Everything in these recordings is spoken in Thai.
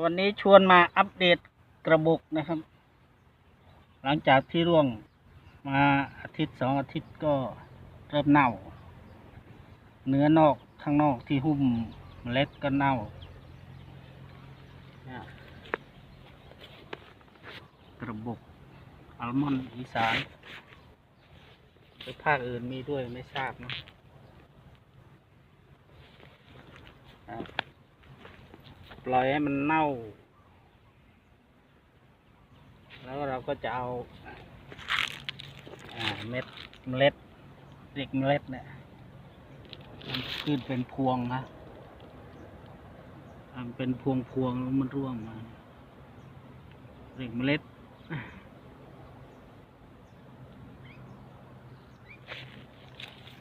วันนี้ชวนมาอัปเดตกระบอกนะครับ หลังจากที่ร่วงมาอาทิตย์สองอาทิตย์ก็เริ่มเน่า เนื้อนอกข้างนอกที่หุ้มเมล็ดก็เน่ากระบอกอัลมอนด์อีสานหรือภาคอื่นมีด้วยไม่ทราบนะ ปล่อยให้มันเน่า แล้วเราก็จะเอาเม็ดเมล็ดเด็กเมล็ดเนี่ยมันขึ้นเป็นพวงนะอ่ามันเป็นพวงพวงแล้วมันร่วงมาเด็กเมล็ด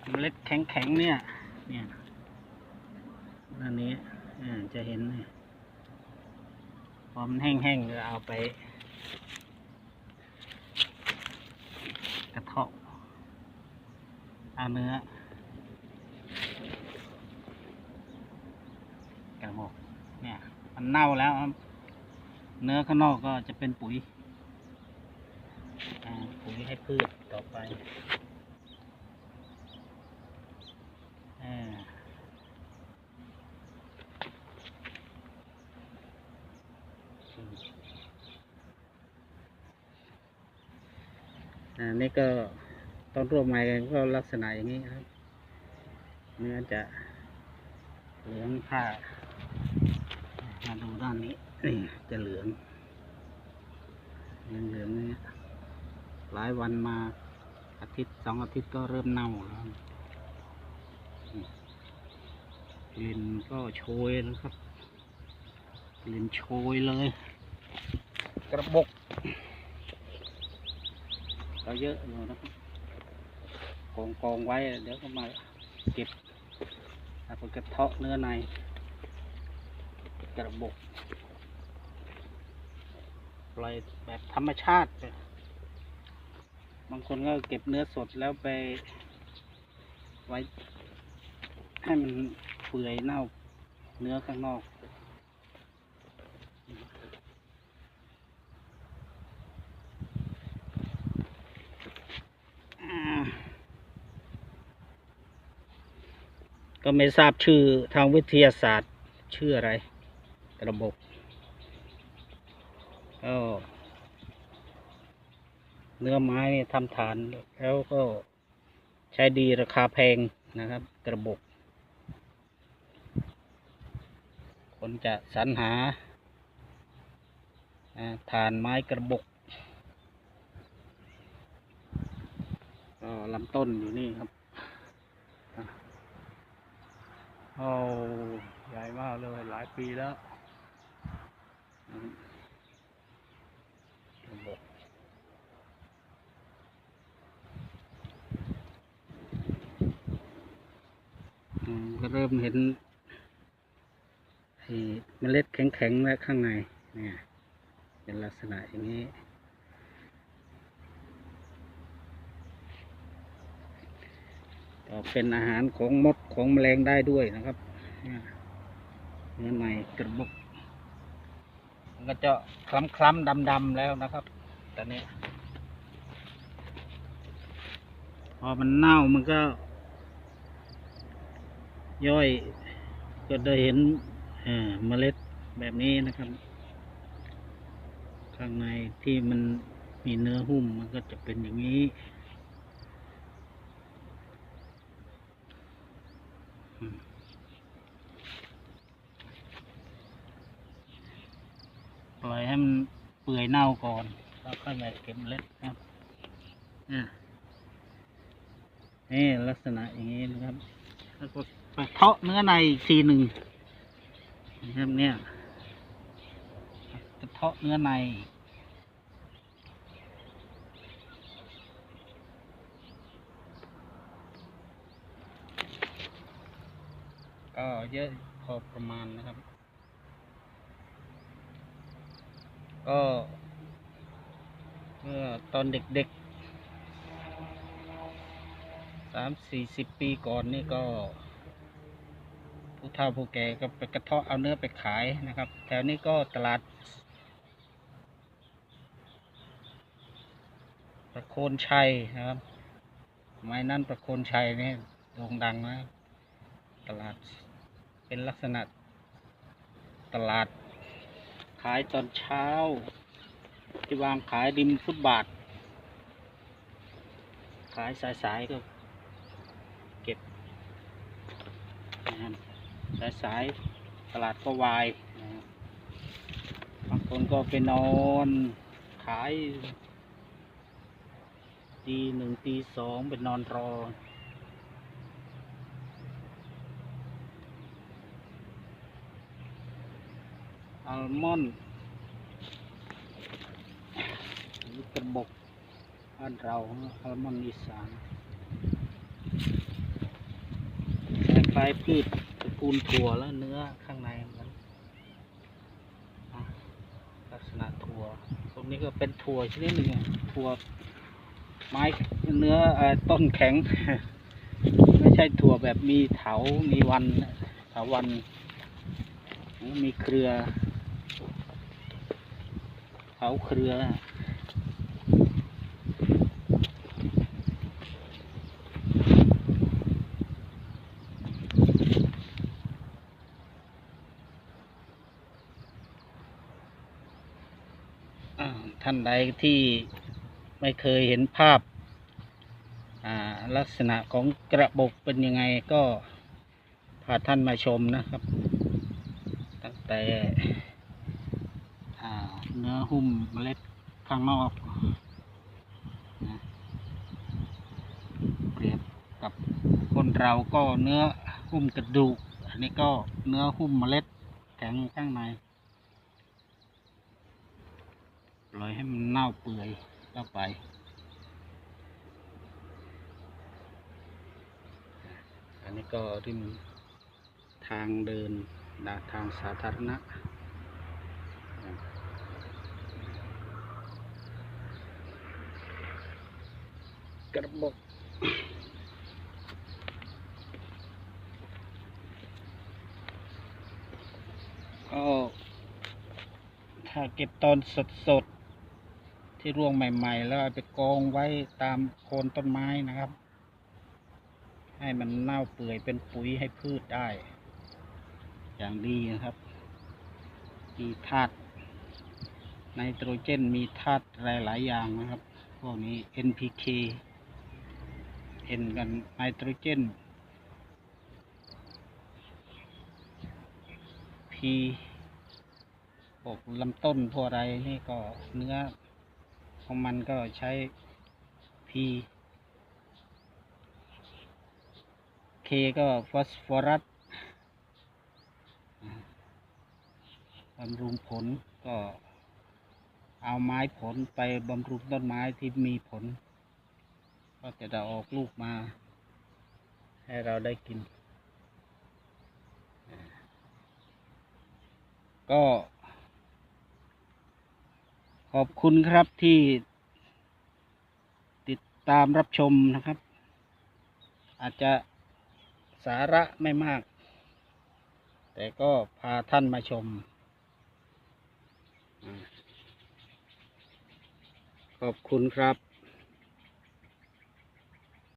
เมล็ดแข็งๆเนี่ย เนี่ยอันนี้อ่าจะเห็นเนี่ย พอมันแห้งๆเราเอาไป กระเทาะเอาเนื้อกระบอกเนี่ย มันเน่าแล้วเนื้อข้างนอกก็จะเป็นปุ๋ยปุ๋ยให้พืชต่อไปอ่าอืม อ่านี่ก็ตอนร่วมใหม่กันก็ลักษณะอย่างนี้ครับ เนื้อจะเหลืองผ้ามาดูด้านนี้นี่จะเหลืองเหลืองเหลืองๆนี่หลายวันมาอาทิตย์สองอาทิตย์ก็เริ่มเน่าแล้วกลิ่นก็โชยนะครับกลิ่นโชยเลย กระบก ก็เยอะอยู่นะครับกองกองไว้เดี๋ยวก็มาเก็บแล้วก็กระเทาะเนื้อใน กระบอกปล่อยแบบธรรมชาติ บางคนก็เก็บเนื้อสดแล้วไป ไว้ ให้มันเปื่อยเน่าเนื้อข้างนอก อ่า ก็ไม่ทราบชื่อทางวิทยาศาสตร์ชื่ออะไร ระบบก็เนื้อไม้นี่ทำฐานแล้วก็ใช้ดีราคาแพงนะครับ กระบอกคนจะสรรหาฐานไม้กระบอกก็ลำต้นอยู่นี่ครับอะ โอ้ใหญ่มากเลยหลายปีแล้วก็เริ่มเห็นไอเมล็ดแข็งๆแล้วข้างในเนี่ยเป็นลักษณะอย่างนี้ ก็เป็นอาหารของมดของแมลงได้ด้วยนะครับเนื้อในกระบอกมันก็จะคล้ำคล้ำดำดำๆแล้วนะครับตอนนี้พอมันเน่ามันก็ ย่อยก็ได้เห็นเมล็ดแบบนี้นะครับ ข้างในที่มันมีเนื้อหุ้มมันก็จะเป็นอย่างนี้ ปล่อยให้มันเปื่อยเน่าก่อนแล้วค่อยมาเก็บเล็ดครับนี่ลักษณะอย่างนี้นะครับ แล้วก็ไปเทาะเนื้อในอีกทีหนึ่งนะครับเนี่ยจะเทาะเนื้อใน ก็เยอะพอประมาณนะครับ ก็เมื่อตอนเด็กๆสามสี่สิบปีก่อนนี่ก็ผู้เฒ่าผู้แก่ก็ไปกระเทาะเอาเนื้อไปขายนะครับ แถวนี้ก็ตลาดประโคนชัยนะครับสมัยนั้นประโคนชัยนี่โด่งดังนะตลาด เป็นลักษณะตลาด ขายตอนเช้า ที่วางขายริมฟุตบาท ขายสายๆก็เก็บนะครับสายๆตลาดก็วายนะครับบางคนก็ไปนอนขายตีหนึ่งตีสองไปนอนรอ อัลมอนด์หรือกระบอกบ้านเราอัลมอนด์อีสานคล้ายพืชตระกูลถั่วแล้วเนื้อข้างในมันลักษณะถั่ว ตรงนี้ก็เป็นถั่วชนิดหนึ่งถั่วไม้เนื้อเอ่อต้นแข็ง ไม่ใช่ถั่วแบบมีเถา มีวันเถาวัน มีเครือ เขาเครือท่านใดที่ไม่เคยเห็นภาพาลักษณะของกระบอกเป็นยังไงก็พาท่านมาชมนะครับ ตั้งแต่ เนื้อหุ้มเมล็ดข้างนอกนะเปรียบกับคนเราก็เนื้อหุ้มกระดูก อันนี้ก็เนื้อหุ้มเมล็ดแข็งข้างในปล่อยให้มันเน่าเปื่อยเข้าไปอันนี้ก็ริมทางเดินทางสาธารณะ กระบอกก็ถ้าเก็บตอนสดๆ ที่ร่วงใหม่ ๆ แล้วเอาไปกองไว้ตามโคนต้นไม้นะครับ ให้มันเน่าเปื่อยเป็นปุ๋ยให้พืชได้ อย่างดีนะครับ มีธาตุไนโตรเจนมีธาตุหลาย ๆ อย่างนะครับ พวกนี้ NPK N กันไนโตรเจน P พวกลำต้นพวกอะไรนี่ก็เนื้อของมันก็ใช้ P K ก็ฟอสฟอรัสบำรุงผลก็เอาไม้ผลไปบำรุงต้นไม้ที่มีผล ก็จะได้ออกลูกมา ให้เราได้กิน ก็ ขอบคุณครับที่ติดตามรับชมนะครับ อาจจะสาระไม่มาก แต่ก็พาท่านมาชม ขอบคุณครับ